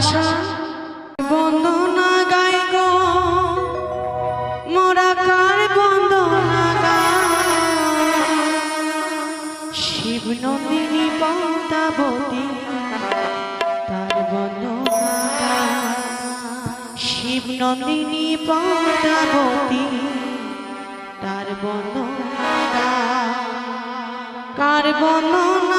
ভাষা বন্দনা গাই গো। মোরা কার বন্দনা শিব নন্দিনী পদাবতী তার বন্দনা শিব নন্দিনী পদাবতী তার বন্দনা কার বন্দনা